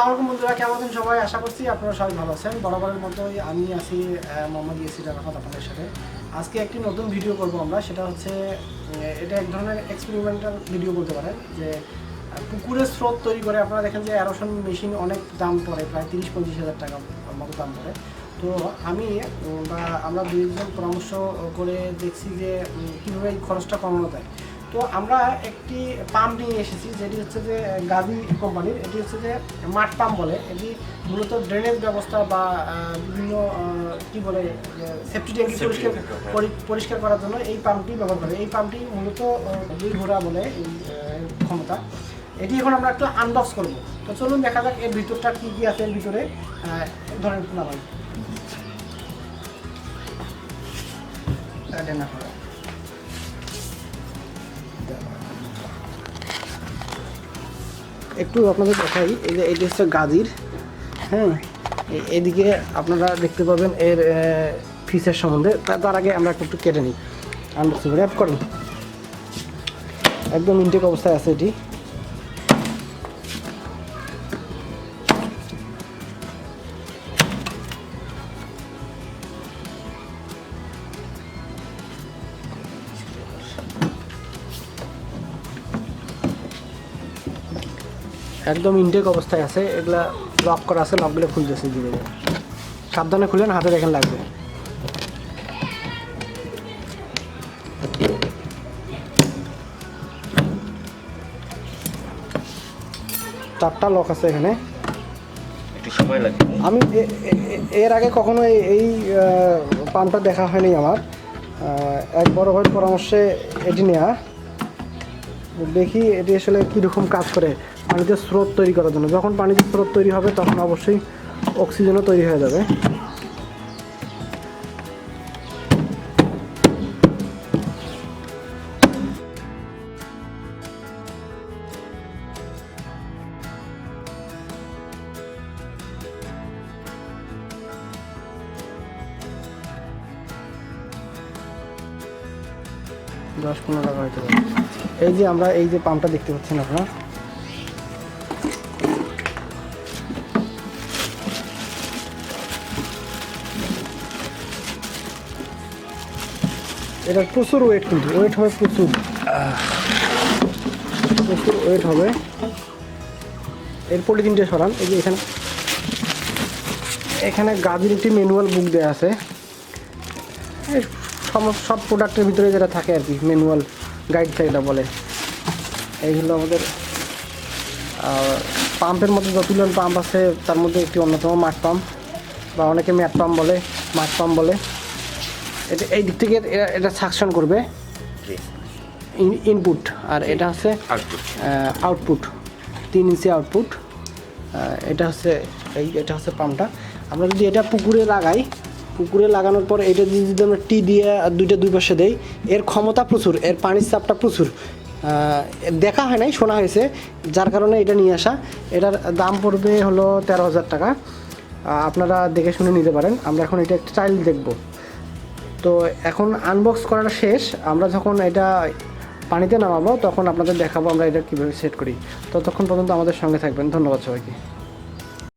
আসসালামু আলাইকুম বন্ধুরা, কেমন আছেন সবাই? আশা করছি আপনারা সবাই ভালো আছেন। বরাবরের মতোই আমি আছি মোহাম্মদ ইয়াসির আরাফাত আপনাদের সাথে। আজকে একটি নতুন ভিডিও করব আমরা, সেটা হচ্ছে এটা এক ধরনের এক্সপেরিমেন্টাল ভিডিও বলতে পারেন, যে পুকুরের স্রোত তৈরি করে আপনারা দেখেন যে অ্যারোশন মেশিন অনেক দাম পড়ে, প্রায় তিরিশ, পঁচিশ হাজার টাকা মতো দাম পড়ে। তো আমি বা আমরা দুইজন পরামর্শ করে দেখছি যে কীভাবে এই খরচটা কমানো যায়। তো আমরা একটি পাম্প নিয়ে এসেছি যেটি হচ্ছে যে গাভি কোম্পানির এটি হচ্ছে যে মাঠ পাম্প বলে। এটি মূলত ড্রেনেজ ব্যবস্থা বা বিভিন্ন কি বলে সেফটি ট্যাঙ্কি পরিষ্কার হ্যাঁ। পরিষ্কার করার জন্য এই পাম্পটি ব্যবহার করে। এই পাম্পটি মূলত দুই ঘোড়া বলে এই ক্ষমতা। এটি এখন আমরা একটু আনবক্স করব। তো চলুন দেখা যাক এর ভিতরটা কী কী আছে এর ভিতরে। ধরেন না ভাই না একটু আপনাদের দেখাই, এই যে এটি হচ্ছে গাজির হ্যাঁ? এদিকে আপনারা দেখতে পাবেন এর ফিসের সম্বন্ধে। তার আগে আমরা একটু কেটে নিই। আনবক্সিং করে। অ্যাপ করেন। একদম ইনটেক অবস্থায় আছে এটি। একদম ইনটেক অবস্থায় আছে এগুলা লক করা আছে লকগুলো খুলতেছে ধীরে ধীরে। সাবধানে খুলেন হাতে দেখেন লাগবে। চারটা লক আছে এখানে। একটু সময় লাগে। আমি এর আগে কখনো এই- পাম্পটা দেখা হয়নি আমার। এক বড় ভাইয়ের পরামর্শে এটি নেওয়া দেখি এটি আসলে কীরকম কাজ করে পানিতে স্রোত তৈরি করার জন্য। যখন পানিতে স্রোত তৈরি হবে, তখন অবশ্যই অক্সিজেনও তৈরি হয়ে যাবে। দশ পনেরো টাকা হয়তো পারে। এই যে আমরা এই যে পাম্পটা দেখতে পাচ্ছেন আপনারা। এটার প্রচুর ওয়েট কিন্তু ওয়েট হবে প্রচুর। প্রচুর ওয়েট হবে। এর পলিথিনটা সরান, এই যে এখানে। এখানে গাভীর একটি ম্যানুয়াল বুক দেওয়া আছে। সব প্রোডাক্টের ভিতরে যেটা থাকে আর কি ম্যানুয়াল গাইড যেটা বলে। এইগুলো আমাদের পাম্পের মধ্যে যতগুলো পাম্প আছে তার মধ্যে একটি অন্যতম মাঠ পাম্প বা অনেকে ম্যাট পাম্প বলে মাঠ পাম্প বলে। এটা এই দিক থেকে এরা- এটা সাকশন করবে। ইনপুট আর এটা হচ্ছে আউটপুট তিন ইঞ্চি আউটপুট এটা হচ্ছে এই এটা হচ্ছে পাম্পটা আমরা যদি এটা পুকুরে লাগাই পুকুরে লাগানোর পর এটা যদি আমরা টি দিয়ে দুইটা দুই পাশে দেই, এর ক্ষমতা প্রচুর, এর পানির চাপটা প্রচুর। দেখা হয় নাই, শোনা হয়েছে, যার কারণে এটা নিয়ে আসা। এটার দাম পড়বে হলো তেরো হাজার টাকা। আপনারা দেখে শুনে নিতে পারেন। আমরা এখন এটা একটা ট্রায়াল দেখব। তো এখন আনবক্স করাটা শেষ। আমরা যখন এটা পানিতে নামাবো, তখন আপনাদের দেখাবো আমরা এটা কীভাবে সেট করি। ততক্ষণ পর্যন্ত আমাদের সঙ্গে থাকবেন। ধন্যবাদ সবাইকে।